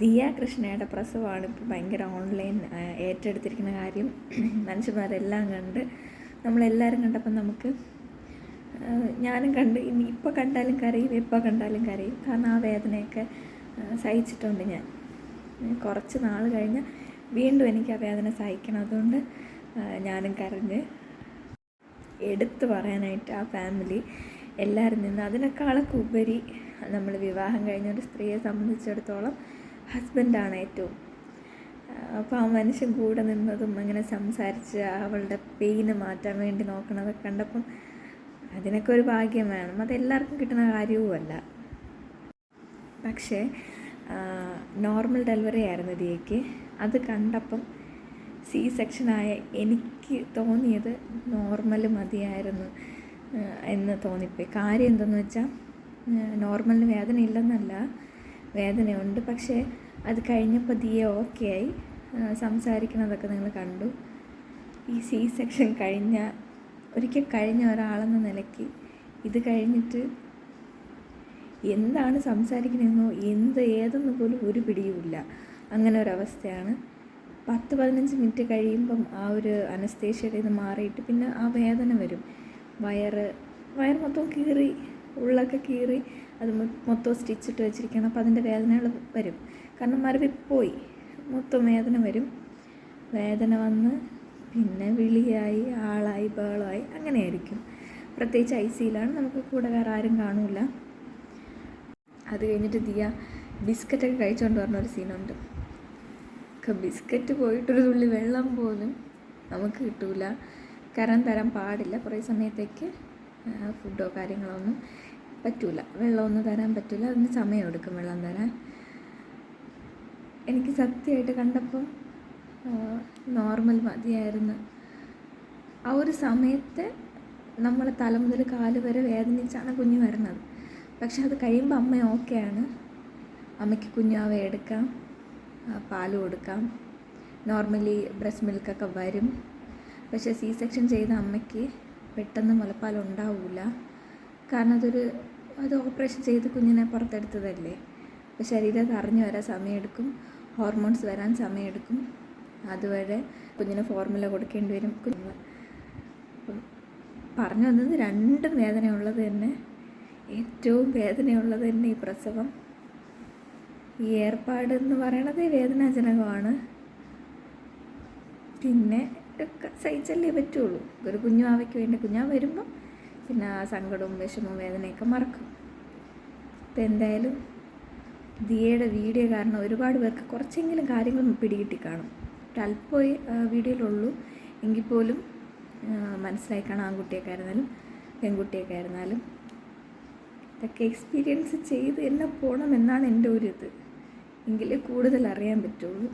ദിയ കൃഷ്ണയുടെ പ്രസവമാണ് ഇപ്പോൾ ഭയങ്കര ഓൺലൈൻ ഏറ്റെടുത്തിരിക്കുന്ന കാര്യം. മനുഷ്യന്മാരെല്ലാം കണ്ട് നമ്മളെല്ലാവരും കണ്ടപ്പോൾ നമുക്ക് ഞാനും കണ്ട് ഇനി ഇപ്പോൾ കണ്ടാലും കരയും എപ്പോൾ കണ്ടാലും കരയും. കാരണം ആ വേദനയൊക്കെ സഹിച്ചിട്ടുണ്ട് ഞാൻ. കുറച്ച് നാൾ കഴിഞ്ഞ് വീണ്ടും എനിക്ക് ആ വേദന സഹിക്കണം. അതുകൊണ്ട് ഞാനും കരഞ്ഞ് എടുത്തു പറയാനായിട്ട് ആ ഫാമിലി എല്ലാവരും നിന്ന് അതിനേക്കാളൊക്കെ ഉപരി നമ്മൾ വിവാഹം കഴിഞ്ഞ ഒരു സ്ത്രീയെ സംബന്ധിച്ചിടത്തോളം ഹസ്ബൻഡാണ് ഏറ്റവും. അപ്പോൾ ആ മനുഷ്യൻ കൂടെ നിന്നതും അങ്ങനെ സംസാരിച്ച് അവളുടെ പെയിന് മാറ്റാൻ വേണ്ടി നോക്കണതൊക്കെ കണ്ടപ്പം അതിനൊക്കെ ഒരു ഭാഗ്യം വേണം. അതെല്ലാവർക്കും കിട്ടുന്ന കാര്യവുമല്ല. പക്ഷേ നോർമൽ ഡെലിവറി ആയിരുന്നു ദിയയ്ക്ക്. അത് കണ്ടപ്പം സി സെക്ഷനായ എനിക്ക് തോന്നിയത് നോർമൽ മതിയായിരുന്നു എന്ന് തോന്നിപ്പോയി. കാര്യം എന്തെന്ന് വെച്ചാൽ നോർമലിന് വേദന ഇല്ലെന്നല്ല വേദനയുണ്ട്. പക്ഷേ അത് കഴിഞ്ഞപ്പോൾ ദിയെ ഓക്കെ ആയി സംസാരിക്കുന്നതൊക്കെ നിങ്ങൾ കണ്ടു. ഈ സി സെക്ഷൻ കഴിഞ്ഞ ഒരിക്കൽ കഴിഞ്ഞ ഒരാളെന്ന നിലയ്ക്ക് ഇത് കഴിഞ്ഞിട്ട് എന്താണ് സംസാരിക്കണമെന്നോ എന്ത് ഏതെന്ന് പോലും ഒരു പിടിയുമില്ല. അങ്ങനെ ഒരവസ്ഥയാണ്. പത്ത് പതിനഞ്ച് മിനിറ്റ് കഴിയുമ്പം ആ ഒരു അനസ്തേഷ്യയുടെ ഇത് മാറിയിട്ട് പിന്നെ ആ വേദന വരും. വയറ് വയറ് മൊത്തം കീറി ഉള്ളൊക്കെ കീറി അത് മൊത്തം സ്റ്റിച്ചിട്ട് വെച്ചിരിക്കുകയാണ്. അപ്പോൾ അതിന്റെ വേദനകൾ വരും. കാരണം മരവിപ്പോയി പോയി. മൊത്തം വേദന വരും. വേദന വന്ന് പിന്നെ വിളിയായി ആളായി ബേളായി അങ്ങനെയായിരിക്കും. പ്രത്യേകിച്ച് ഐ സിയിലാണ്. നമുക്ക് കൂടെ വേറെ ആരും കാണൂല. അത് കഴിഞ്ഞിട്ട് ദിയ ബിസ്ക്കറ്റൊക്കെ കഴിച്ചുകൊണ്ട് പറഞ്ഞ ഒരു സീനുണ്ട്. ബിസ്ക്കറ്റ് പോയിട്ടൊരു തുള്ളി വെള്ളം പോലും നമുക്ക് കിട്ടൂല. കരം തരാൻ പാടില്ല. കുറേ സമയത്തേക്ക് ഫുഡോ കാര്യങ്ങളോ ഒന്നും പറ്റൂല. വെള്ളമൊന്നും തരാൻ പറ്റില്ല അതിന് സമയമെടുക്കും വെള്ളം തരാൻ. എനിക്ക് സത്യമായിട്ട് കണ്ടപ്പോൾ നോർമൽ മതിയായിരുന്നു. ആ ഒരു സമയത്ത് നമ്മൾ തല മുതൽ കാൽ വരെ വേദനിച്ചാണ് കുഞ്ഞ് വരുന്നത്. പക്ഷെ അത് കഴിയുമ്പോൾ അമ്മ ഓക്കെയാണ് അമ്മയ്ക്ക് കുഞ്ഞാവ എടുക്കാം. പാൽ കൊടുക്കാം. നോർമലി ബ്രസ്റ്റ് മിൽക്കൊക്കെ വരും. പക്ഷേ സി സെക്ഷൻ ചെയ്ത അമ്മയ്ക്ക് പെട്ടെന്ന് മുലപ്പാൽ ഉണ്ടാവില്ല കാരണം അതൊരു അത് ഓപ്പറേഷൻ ചെയ്ത് കുഞ്ഞിനെ പുറത്തെടുത്തതല്ലേ. അപ്പോൾ ശരീരം അറിഞ്ഞു വരാൻ സമയമെടുക്കും. ഹോർമോൺസ് വരാൻ സമയമെടുക്കും. അതുവരെ കുഞ്ഞിന് ഫോർമുല കൊടുക്കേണ്ടി വരും. കുഞ്ഞ് പറഞ്ഞു വന്നത് രണ്ടും വേദനയുള്ളത് തന്നെ ഏറ്റവും വേദനയുള്ളത് തന്നെ ഈ പ്രസവം. ഈ ഏർപ്പാട് എന്ന് പറയണത് വേദനാജനകമാണ്. പിന്നെ സഹിച്ചല്ലേ പറ്റുള്ളൂ. ഒരു കുഞ്ഞാവയ്ക്ക് വേണ്ടി കുഞ്ഞാവ് വരുമ്പോൾ പിന്നെ ആ സങ്കടവും വിഷമവും വേദനയൊക്കെ മറക്കും. അപ്പം എന്തായാലും ദിയയുടെ വീഡിയോ കാരണം ഒരുപാട് പേർക്ക് കുറച്ചെങ്കിലും കാര്യങ്ങൾ പിടികിട്ടി കാണും. ഒരല്പമേ വീഡിയോയിലുള്ളൂ. എങ്കിൽ പോലും മനസ്സിലായി കാണാം ആൺകുട്ടിയൊക്കെ ആയിരുന്നാലും പെൺകുട്ടിയൊക്കെ ആയിരുന്നാലും. ഇതൊക്കെ എക്സ്പീരിയൻസ് ചെയ്ത് തന്നെ പോകണം എന്നാണ് എന്റെ ഒരു ഇത്. എങ്കിലേ കൂടുതൽ അറിയാൻ പറ്റുള്ളൂ.